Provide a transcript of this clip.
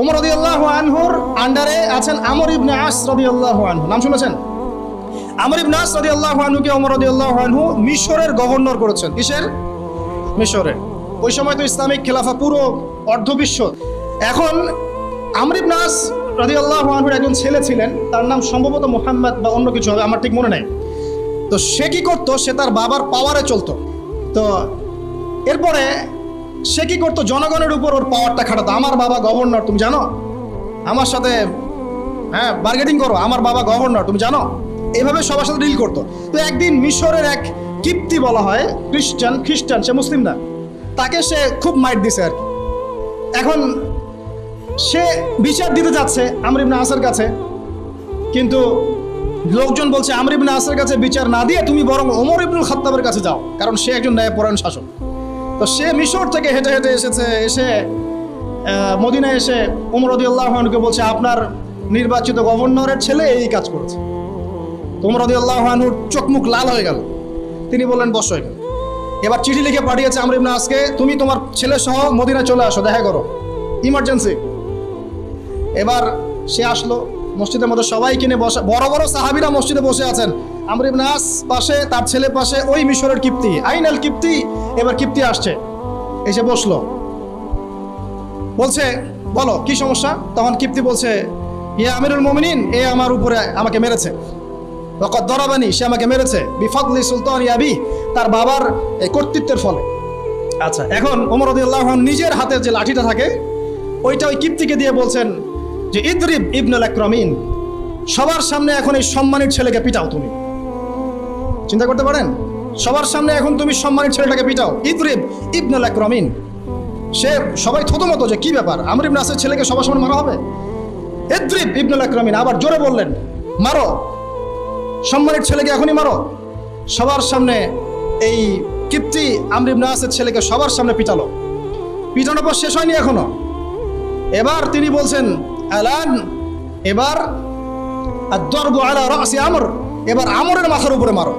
ওমর রদিয়াল্লাহ আনহুর আন্ডারে আছেন আমর ইবনে আস রদিয়াল্লাহ আনহু। নাম শুনেছেন? আমর ইবনে আস রদিয়াল্লাহ আনহুকে ওমর রদিয়াল্লাহ আনহু মিশরের গভর্নর করেছেন। কিসের? মিশরের। ওই সময় তো ইসলামিক খেলাফা পুরো অর্ধবিশ্ব। এখন আমর ইবনে আস রদিয়াল্লাহ আনহুর একজন ছেলে ছিলেন, তার নাম সম্ভবত মোহাম্মদ বা অন্য কিছু হবে, আমার ঠিক মনে নেই। তো সে কি করতো? সে তার বাবার পাওয়ারে চলতো। তো এরপরে সে কি করতো? জনগণের উপর ওর পাওয়ারটা খাটাতো। আমার বাবা গভর্নর তুমি জানো? আমার সাথে হ্যাঁ বার্গেটিং করো। আমার বাবা গভর্নর তুমি জানো? এভাবে সবার সাথে ডিল করতো। তো একদিন মিশরের এক কিপ্তি বলা হয় খ্রিস্টান খ্রিস্টান, সে মুসলিম না, তাকে সে খুব মাইট দিছে আর এখন সে বিচার দিতে যাচ্ছে আমর ইবনে আসার কাছে, কিন্তু লোকজন বলছে, আমর ইবনে আসার কাছে বিচার না দিয়ে তুমি বরং ওমর ইবনুল খাত্তাবের কাছে যাও, কারণ সে একজন ন্যায়পরায়ণ শাসক। তো সে মিশর থেকে হেঁটে হেঁটে এসেছে এসে আহ, মদিনায় এসে ওমর রদিউল্লাহকে বলছে আপনার নির্বাচিত গভর্নরের ছেলে এই কাজ করেছে। তোমর রদিউল্লাহনুর চোখ মুখ লাল হয়ে গেল। তিনি বললেন বসো এখানে এবার চিঠি লিখে পাঠিয়েছে আমর ইবনে আজকে তুমি তোমার ছেলে সহ মদিনায় চলে আসো দেখা করো। ইমার্জেন্সি। এবার সে আসলো মসজিদের মধ্যে সবাই কিনে বসে বড় বড় সাহাবিরা মসজিদে বসে আছেন। আমর ইবনে আস পাশে তার ছেলে পাশে ওই মিশরের কিপ্তি আইনাল কিপ্তি। এবার কিপ্তি আসছে। এসে বসল। বলছে বলো কি সমস্যা? তখন কিপ্তি বলছে ইয়ে আমিরুল মোমিনিন এ আমার উপরে আমাকে মেরেছে। রকত দরাবানি সে আমাকে মেরেছে। বিফাদলি সুলতান ইয়াবি তার বাবার এই কর্তৃত্বের ফলে। আচ্ছা। এখন ওমর রদিয়াল্লাহ নিজের হাতে যে লাঠিটা থাকে ওইটা ওই কিপ্তিকে দিয়ে বলছেন যে ইদরিব ইবনুল আকরামিন সবার সামনে এখন এই সম্মানের ছেলেকে পিটাও তুমি। চিন্তা করতে পারেন? সবার সামনে এখন তুমি সম্মানের ছেলেটাকে পিটাও। ইদরিব ইবনুল আকরামিন। সে সবাই থতমত যে কি ব্যাপার? আমর নাসের ছেলেকে সবার সামনে মারা হবে? ইদরিব ইবনুল আকরামিন আবার জোরে বললেন, মারো। সম্মানের ছেলেকে এখনই মারো। সবার সামনে এই কিপ্তি আমর নাসের ছেলেকে সবার সামনে পিটালো। পিটানোর পর শেষ হয়নি এখনও। এবার তিনি বলছেন, আলান, এবার দর্ব আলা রাসি আমর। এবার আমরের মাথার উপরে মারো।